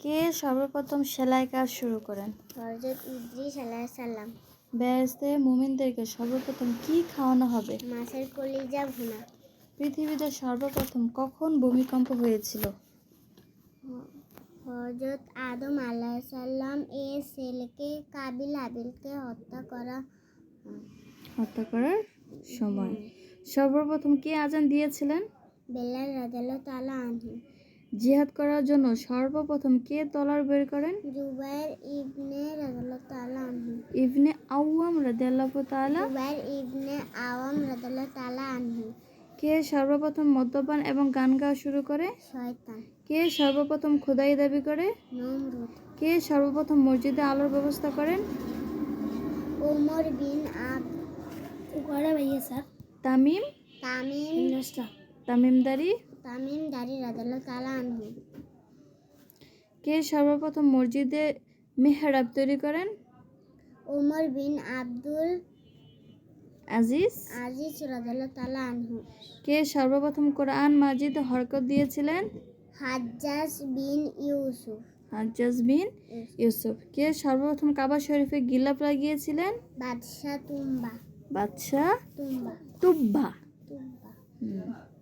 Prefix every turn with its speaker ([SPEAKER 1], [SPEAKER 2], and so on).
[SPEAKER 1] কে সর্বপ্রথম সেলাই কাজ শুরু করেন?
[SPEAKER 2] হজরত ইদ্রিস সাল্লাম
[SPEAKER 1] বেহেস্তে মুমিনদেরকে সর্বপ্রথম কি খাওয়ানো হবে?
[SPEAKER 2] মাছের কলিজা ভুনা।
[SPEAKER 1] পৃথিবীতে সর্বপ্রথম কখন ভূমিকম্প হয়েছিল?
[SPEAKER 2] হজরত আদম আল্লাহ সাল্লাম এর ছেলেকে কাবিল আবিলকে হত্যা করা
[SPEAKER 1] হত্যা করার সময়। সর্বপ্রথম কে আজান দিয়েছিলেন?
[SPEAKER 2] বেলাল রাজাল্লাহ তালা আনহু।
[SPEAKER 1] জিহাদ করার জন্য সর্বপ্রথম কে তলার বের করেন?
[SPEAKER 2] জুবাইর ইবনে রাজাল্লাহ তালা আনহু।
[SPEAKER 1] ইবনে আউয়াম রাদিয়াল্লাহু তাআলা।
[SPEAKER 2] জুবাইর ইবনে আওয়াম রাজাল্লাহ তালা আনহু।
[SPEAKER 1] কে সর্বপ্রথম মদ্যপান এবং গান গাওয়া শুরু করে?
[SPEAKER 2] শয়তান।
[SPEAKER 1] কে সর্বপ্রথম খোদাই দাবি করে?
[SPEAKER 2] নমরুদ।
[SPEAKER 1] কে সর্বপ্রথম মসজিদে আলোর ব্যবস্থা করেন?
[SPEAKER 2] ওমর বিন আব করে ভাইয়া sir.
[SPEAKER 1] Tamim?
[SPEAKER 2] Tamim.
[SPEAKER 1] Tamimdari?
[SPEAKER 2] Tamim Dari রাজাল্লাহ তালা আনহু।
[SPEAKER 1] কে সর্বপ্রথম মসজিদে মেহরাব তৈরি করেন?
[SPEAKER 2] ওমর বিন আব্দুল
[SPEAKER 1] আজিজ।
[SPEAKER 2] আজিজ রাজাল্লাহ তালা আনহু।
[SPEAKER 1] কে সর্বপ্রথম কোরআন মাজিদে হরকত দিয়েছিলেন?
[SPEAKER 2] হাজ্জাজ বিন ইউসুফ।
[SPEAKER 1] হাজ্জাজ বিন ইউসুফ। কে সর্বপ্রথম কাবা শরীফে গিলাপ লাগিয়েছিলেন?
[SPEAKER 2] বাদশাহ তুম্বা।
[SPEAKER 1] বাদশাহ
[SPEAKER 2] তুম্বা।
[SPEAKER 1] তুব্বা।